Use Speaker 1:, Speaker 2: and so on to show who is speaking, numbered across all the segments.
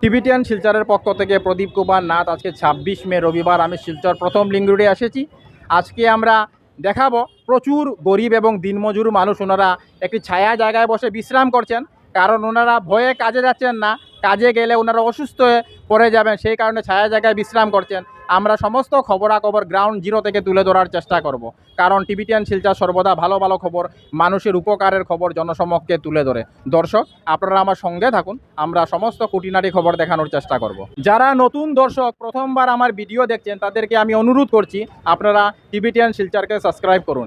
Speaker 1: Tibetan শিলচরের পক্ষ থেকে প্রদীপ কুমার নাথ, আজকে ছাব্বিশ মে রবিবার আমি শিলচর প্রথম লিঙ্গুড়ে এসেছি। আজকে আমরা দেখাবো প্রচুর গরিব এবং দিনমজুর মানুষ, ওনারা একটি ছায়া জায়গায় বসে বিশ্রাম করছেন। কারণ ওনারা ভয়ে কাজে যাচ্ছেন না, কাজে গেলে ওনারা অসুস্থ হয়ে পড়ে যাবেন, সেই কারণে ছায়া জায়গায় বিশ্রাম করছেন। আমরা সমস্ত খবরাখবর গ্রাউন্ড জিরো থেকে তুলে ধরার চেষ্টা করব। কারণ টিবিটিয়ান শিলচর সর্বদা ভালো ভালো খবর, মানুষের উপকারের খবর জনসমক্ষে তুলে ধরে। দর্শক, আপনারা আমার সঙ্গে থাকুন, আমরা সমস্ত খুঁটিনাটি খবর দেখানোর চেষ্টা করব। যারা নতুন দর্শক, প্রথমবার আমার ভিডিও দেখছেন, তাদেরকে আমি অনুরোধ করছি, আপনারা টিবিটিয়ান শিলচারকে সাবস্ক্রাইব করুন।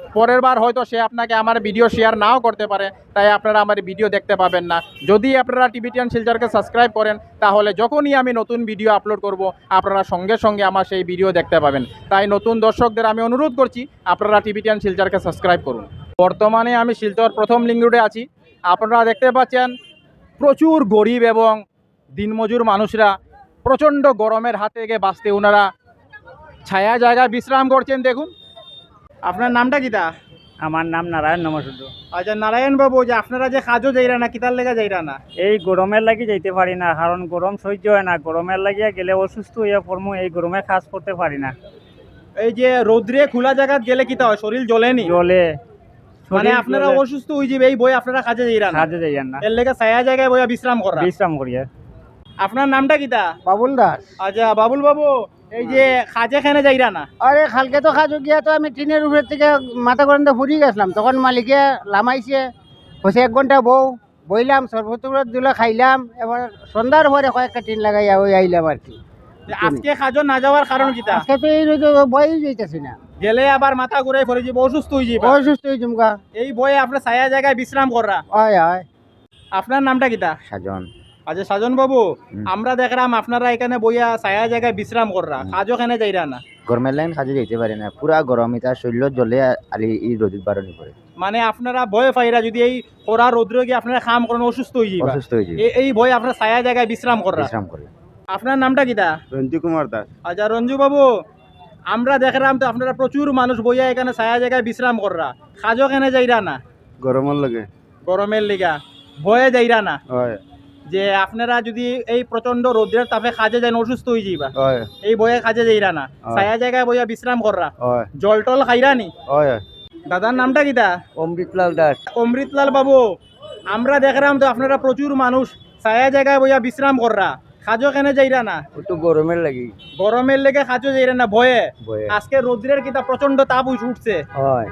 Speaker 1: পরের বার হয়তো সে আপনাকে আমার ভিডিও শেয়ার নাও করতে পারে, তাই আপনারা আমার ভিডিও দেখতে পাবেন না। যদি আপনারা টিবিটিয়ান শিলচরকে সাবস্ক্রাইব করেন, তাহলে যখনই আমি নতুন ভিডিও আপলোড করব, আপনারা সঙ্গে সঙ্গে আমার সেই ভিডিও দেখতে পাবেন। তাই নতুন দর্শকদের আমি অনুরোধ করছি, আপনারা টিবিটিয়ান শিলচরকে সাবস্ক্রাইব করুন। বর্তমানে আমি শিলচর প্রথম লিঙ্ক রোডে আছি। আপনারা দেখতে পাচ্ছেন, প্রচুর গরিব এবং দিনমজুর মানুষরা প্রচণ্ড গরমের হাত থেকে বাঁচতে ওনারা ছায়া জায়গায় বিশ্রাম করছেন, দেখুন। আপনার নামটা কিতা
Speaker 2: আমার নাম নারায়ণ নমস্কার
Speaker 1: আচ্ছা নারায়ণ বাবু যে আপনারা যে কাজও যাইরা না কিতার লেগে যাইরা না?
Speaker 2: এই গরমের লাগি যাইতে পারি না কারণ গরম সহ্য হয় না। গরমের লাগিয়া গেলে অসুস্থ হইয়া পড়মু এই গরমে কাজ করতে পারি না।
Speaker 1: এই যে রৌদ্রে খোলা জায়গাত গেলে কিতা হয়? শরীর জ্বলেনি
Speaker 2: জলে
Speaker 1: মানে আপনারা অসুস্থ হয়ে যাবে এই বই আপনারা কাজে যাইরা না?
Speaker 2: কাজে যাইয়ান না।
Speaker 1: এর লেগে ছায়া জায়গায় বইয়া বিশ্রাম করা।
Speaker 2: বিশ্রাম করিয়া।
Speaker 1: আপনার নামটা কিতা
Speaker 3: বাবুল দাস।
Speaker 1: আচ্ছা বাবুল বাবু এই যে কাজে খানে যাইরা না?
Speaker 3: আরে কালকে তো খাজু গিয়া তো আমি টিনের উপরের থেকে মাথা করেন ফুরি গেছিলাম। তখন মালিকে লামাইছে হচ্ছে এক ঘণ্টা বউ বইলাম সর্বত দিলে খাইলাম এবার সন্ধ্যার পরে কয়েকটা টিন লাগাইয়া ওই আইলাম আর কি।
Speaker 1: আজকে কাজও না যাওয়ার কারণ কিতা
Speaker 3: আজকে তো এই বই যাইতেছি না।
Speaker 1: গেলে আবার মাথা ঘুরে পড়ে যাবে অসুস্থ হয়ে যাবে
Speaker 3: অসুস্থ হয়ে জুমকা
Speaker 1: এই বয়ে আপনার ছায়া জায়গায় বিশ্রাম করা।
Speaker 3: হয় হয়
Speaker 1: আপনার নামটা কিতা
Speaker 3: সাজন।
Speaker 1: আচ্ছা সাজন বাবু আমরা দেখলাম আপনারা এখানে বইয়া ছায়া জায়গায় বিশ্রাম কররা। কাজও খানে যাইরা না।
Speaker 4: গরমের লাইন কাজে যেতে পারে না। পুরা গরম এটা শরীর জলে আলি এই রোদিত বারণে পড়ে।
Speaker 1: মানে আপনারা ভয় পাইরা যদি এই কড়া রৌদ্রে গিয়ে আপনারা কাম করেন অসুস্থ হয়ে যাবে
Speaker 4: অসুস্থ হয়ে যায়
Speaker 1: এই ভয় আপনার ছায়া জায়গায় বিশ্রাম কররা।
Speaker 4: বিশ্রাম করে
Speaker 1: আপনার নামটা কিতা
Speaker 5: রঞ্জু কুমার দাস।
Speaker 1: আচ্ছা রঞ্জু বাবু আমরা দেখলাম তো আপনারা প্রচুর মানুষ বইয়া এখানে ছায়া জায়গায় বিশ্রাম কররা। কাজও কেনে যাইরা না।
Speaker 5: গরমের লাগে।
Speaker 1: গরমের লিগা। ভয়ে যাইরা না।
Speaker 5: হয়।
Speaker 1: যে আপনারা যদি এই প্রচণ্ড রোদ্রের তাপে কাজে যান অসুস্থ হয়ে যাইবা। এই বয়ে কাজে যাইরা না। ছায়া জায়গায় বইয়া বিশ্রাম কররা। জল টল খাইরা নি। দাদার নামটা কিতা
Speaker 3: অমৃতলাল দাস।
Speaker 1: অমৃতলাল বাবু আমরা দেখলাম তো আপনারা প্রচুর মানুষ। ছায়া জায়গায় বইয়া বিশ্রাম কররা। খাজো কেনে যাইরা না?
Speaker 3: একটু গরমের লাগি।
Speaker 1: গরমের লেগে খাজো যাইরা না ভয়ে আজকে রৌদ্রের কিতা প্রচণ্ড তাপ উঠ- উঠছে।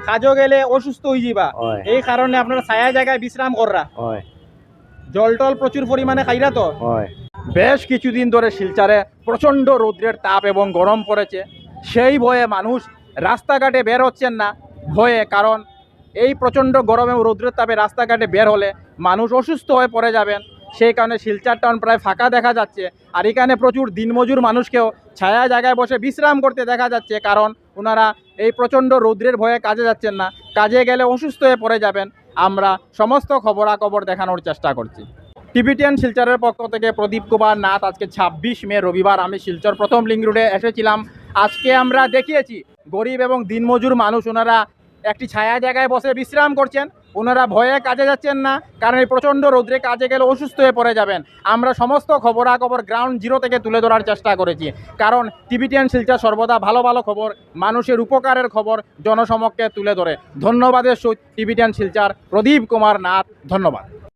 Speaker 1: খাজো গেলে অসুস্থ হয়ে যাবা এই কারণে আপনারা ছায়া জায়গায় বিশ্রাম কররা।
Speaker 3: হয়।
Speaker 1: জল টল প্রচুর পরিমাণে খাইরা তো?
Speaker 3: হয়।
Speaker 1: বেশ কিছুদিন ধরে শিলচারে প্রচণ্ড রৌদ্রের তাপ এবং গরম পড়েছে। সেই ভয়ে মানুষ রাস্তাঘাটে বের হচ্ছেন না। ভয়ে কারণ এই প্রচণ্ড গরম এবং রৌদ্রের তাপে রাস্তাঘাটে বের হলে মানুষ অসুস্থ হয়ে পড়ে যাবেন। সেই কারণে শিলচার টাউন প্রায় ফাঁকা দেখা যাচ্ছে। আর এখানে প্রচুর দিনমজুর মানুষকেও ছায়া জায়গায় বসে বিশ্রাম করতে দেখা যাচ্ছে কারণ ওনারা এই প্রচণ্ড রৌদ্রের ভয়ে কাজে যাচ্ছেন না। কাজে গেলে অসুস্থ হয়ে পড়ে যাবেন। আমরা সমস্ত খবরাখবর দেখানোর চেষ্টা করছি। টিবিটিয়ান শিলচরের পক্ষ থেকে প্রদীপ কুমার নাথ, আজকে ছাব্বিশ মে, রবিবার আমি শিলচর প্রথম লিঙ্ক রোডে এসেছিলাম। আজকে আমরা দেখিয়েছি, গরিব এবং দিনমজুর মানুষ, ওনারা একটি ছায়া জায়গায় বসে বিশ্রাম করছেন। ওনারা ভয়ে কাজে যাচ্ছেন না, কারণ এই প্রচণ্ড রৌদ্রে কাজে গেলে অসুস্থ হয়ে পড়ে যাবেন। আমরা সমস্ত খবরাখবর গ্রাউন্ড জিরো থেকে তুলে ধরার চেষ্টা করেছি। কারণ টিভিটিয়ান শিলচর সর্বদা ভালো ভালো খবর, মানুষের উপকারের খবর জনসমক্ষে তুলে ধরে। ধন্যবাদের সহিত টিভিটিয়ান শিলচার প্রদীপ কুমার নাথ, ধন্যবাদ।